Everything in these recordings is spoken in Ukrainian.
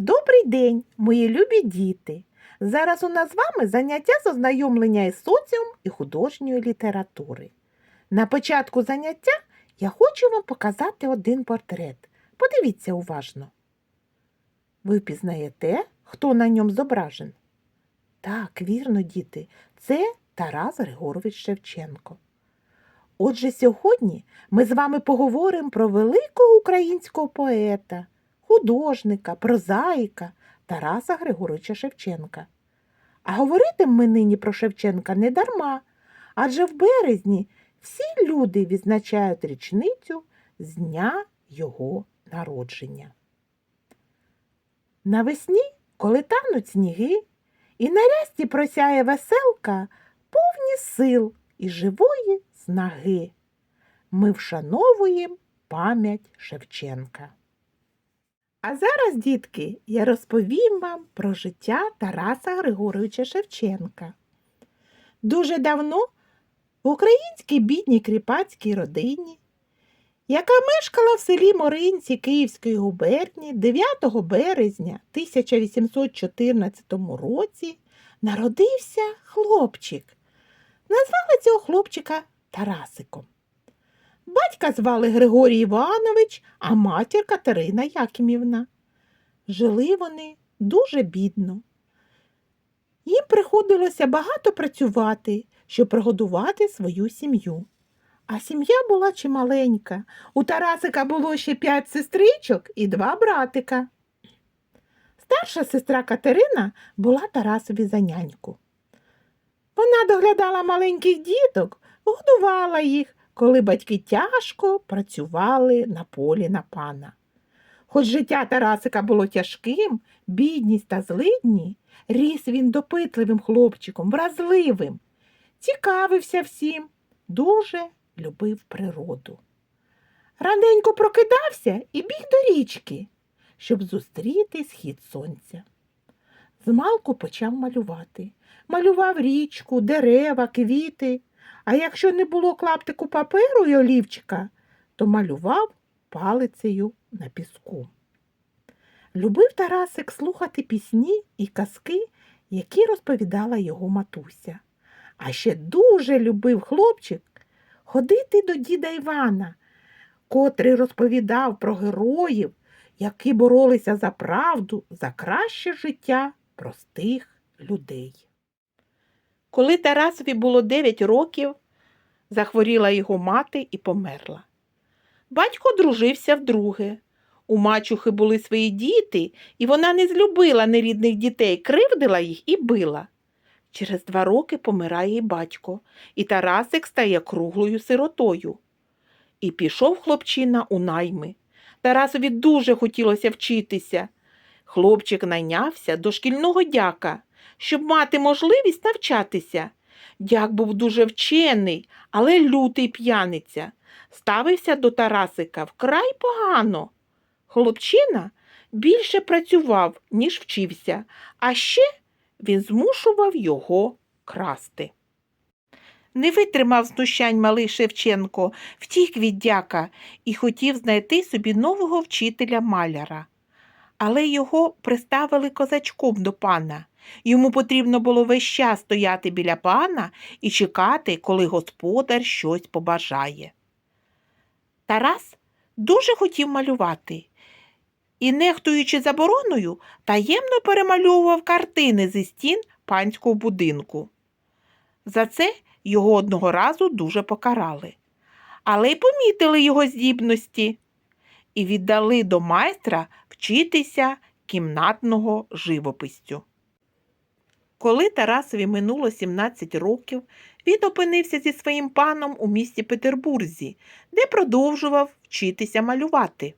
Добрий день, мої любі діти! Зараз у нас з вами заняття з ознайомлення із соціум і художньої літератури. На початку заняття я хочу вам показати один портрет. Подивіться уважно. Ви впізнаєте, хто на ньому зображен? Так, вірно, діти, це Тарас Григорович Шевченко. Отже, сьогодні ми з вами поговоримо про великого українського поета, художника, прозаїка Тараса Григоровича Шевченка. А говоритимо ми нині про Шевченка не дарма, адже в березні всі люди відзначають річницю з дня його народження. Навесні, коли тануть сніги, і на рясті просяє веселка, повні сил і живої снаги. Ми вшановуємо пам'ять Шевченка. А зараз, дітки, я розповім вам про життя Тараса Григоровича Шевченка. Дуже давно в українській бідній кріпацькій родині, яка мешкала в селі Моринці Київської губернії 9 березня 1814 році, народився хлопчик. Назвали цього хлопчика Тарасиком. Батька звали Григорій Іванович, а матір Катерина Якимівна. Жили вони дуже бідно. Їм приходилося багато працювати, щоб прогодувати свою сім'ю. А сім'я була чималенька. У Тарасика було ще п'ять сестричок і два братика. Старша сестра Катерина була Тарасові за няньку. Вона доглядала маленьких діток, годувала їх, коли батьки тяжко працювали на полі на пана. Хоч життя Тарасика було тяжким, бідність та злидні, ріс він допитливим хлопчиком, вразливим, цікавився всім, дуже любив природу. Раненько прокидався і біг до річки, щоб зустріти схід сонця. Змалку почав малювати. Малював річку, дерева, квіти, а якщо не було клаптику паперу й олівчика, то малював палицею на піску. Любив Тарасик слухати пісні і казки, які розповідала його матуся. А ще дуже любив хлопчик ходити до діда Івана, котрий розповідав про героїв, які боролися за правду, за краще життя простих людей. Коли Тарасові було 9 років, захворіла його мати і померла. Батько одружився вдруге. У мачухи були свої діти, і вона не злюбила нерідних дітей, кривдила їх і била. Через два роки помирає і батько, і Тарасик стає круглою сиротою. І пішов хлопчина у найми. Тарасові дуже хотілося вчитися. Хлопчик найнявся до шкільного дяка, щоб мати можливість навчатися. Дяк був дуже вчений, але лютий п'яниця. Ставився до Тарасика вкрай погано. Хлопчина більше працював, ніж вчився, а ще він змушував його красти. Не витримав знущань малий Шевченко, втік від дяка і хотів знайти собі нового вчителя маляра. Але його приставили козачком до пана. Йому потрібно було весь час стояти біля пана і чекати, коли господар щось побажає. Тарас дуже хотів малювати і, нехтуючи забороною, таємно перемальовував картини зі стін панського будинку. За це його одного разу дуже покарали, але й помітили його здібності і віддали до майстра вчитися кімнатного живописцю. Коли Тарасові минуло 17 років, він опинився зі своїм паном у місті Петербурзі, де продовжував вчитися малювати.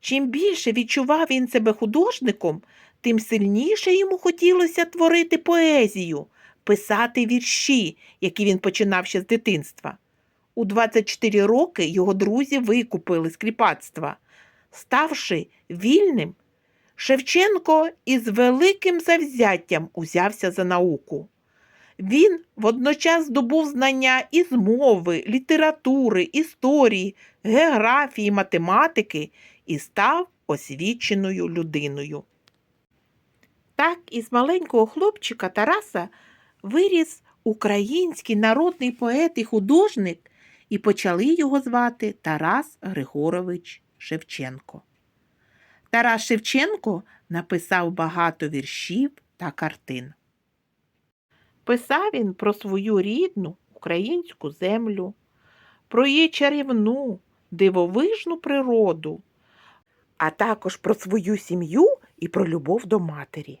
Чим більше відчував він себе художником, тим сильніше йому хотілося творити поезію, писати вірші, які він починав ще з дитинства. У 24 роки його друзі викупили з кріпацтва. Ставши вільним, Шевченко із великим завзяттям узявся за науку. Він водночас здобув знання із мови, літератури, історії, географії, математики і став освіченою людиною. Так із маленького хлопчика Тараса виріс український народний поет і художник, і почали його звати Тарас Григорович Шевченко. Тарас Шевченко написав багато віршів та картин. Писав він про свою рідну українську землю, про її чарівну, дивовижну природу, а також про свою сім'ю і про любов до матері.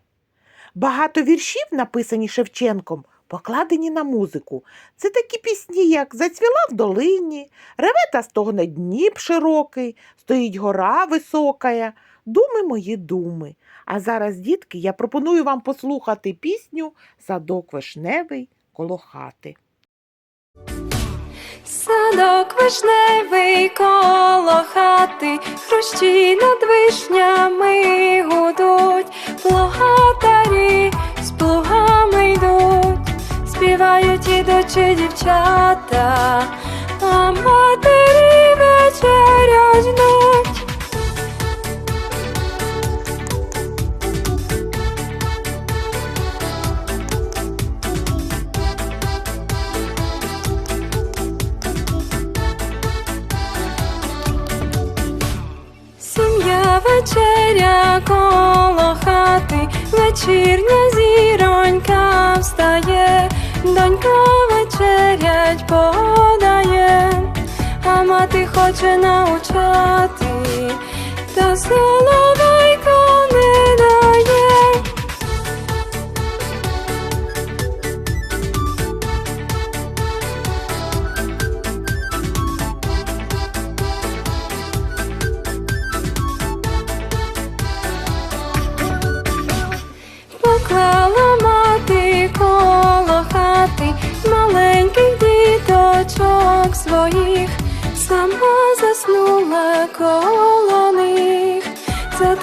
Багато віршів, написані Шевченком, покладені на музику. Це такі пісні, як Зацвіла в долині, Реве та стогне Дніп широкий, стоїть гора високая, думи мої думи. А зараз, дітки, я пропоную вам послухати пісню Садок вишневий коло хати. Садок вишневий коло хати, хрущі над вишнями гудуть, плугатарі з співають ідучі дівчата, а матері вечеря ждуть. Сім'я вечеря коло хати, вечірня зіронька встає, донька вечерять подає, а мати хоче научати, та соловейко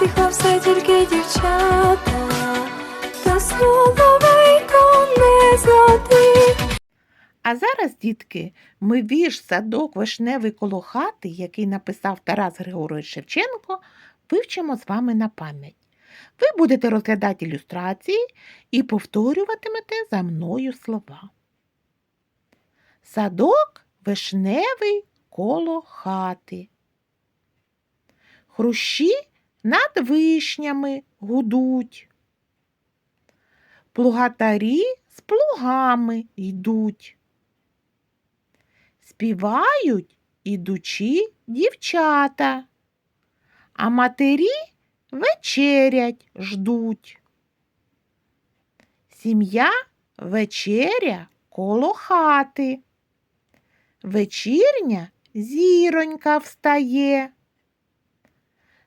затихло все тільки дівчата, та соловейко не затих. А зараз, дітки, ми вірш садок вишневий коло хати, який написав Тарас Григорович Шевченко, вивчимо з вами на пам'ять. Ви будете розглядати ілюстрації і повторюватимете за мною слова. Садок вишневий коло хати. Хрущі над вишнями гудуть. Плугатарі з плугами йдуть. Співають ідучі дівчата, а матері вечерять ждуть. Сім'я вечеря коло хати. Вечірня зіронька встає.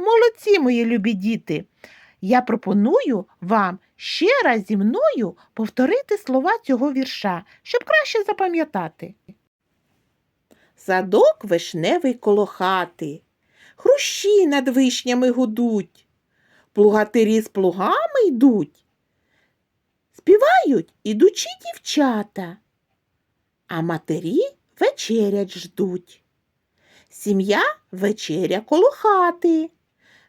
Молодці, мої любі діти! Я пропоную вам ще раз зі мною повторити слова цього вірша, щоб краще запам'ятати. Садок вишневий коло хати, хрущі над вишнями гудуть, плугатирі з плугами йдуть, співають ідучі дівчата, а матері вечерять ждуть. Сім'я вечеря коло хати,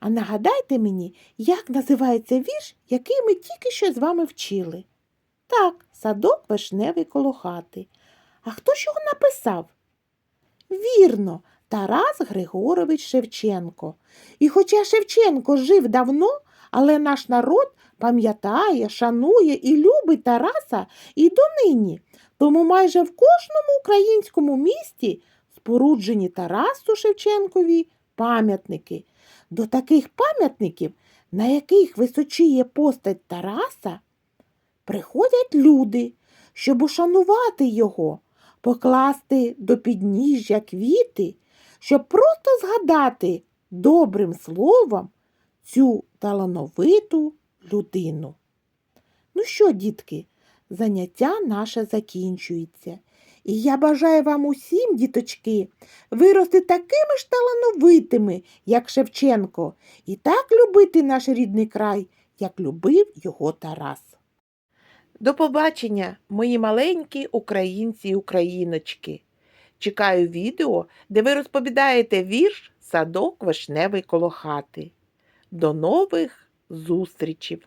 А нагадайте мені, як називається вірш, який ми тільки що з вами вчили. Так, садок вишневий коло хати. А хто ж його написав? Вірно, Тарас Григорович Шевченко. І хоча Шевченко жив давно, але наш народ пам'ятає, шанує і любить Тараса і донині. Тому майже в кожному українському місті споруджені Тарасу Шевченкові пам'ятники. До таких пам'ятників, на яких височіє постать Тараса, приходять люди, щоб ушанувати його, покласти до підніжжя квіти, щоб просто згадати добрим словом цю талановиту людину. Ну що, дітки, заняття наше закінчується. І я бажаю вам усім, діточки, вирости такими ж талановитими, як Шевченко, і так любити наш рідний край, як любив його Тарас. До побачення, мої маленькі українці і україночки. Чекаю відео, де ви розповідаєте вірш Садок вишневий коло хати. До нових зустрічей!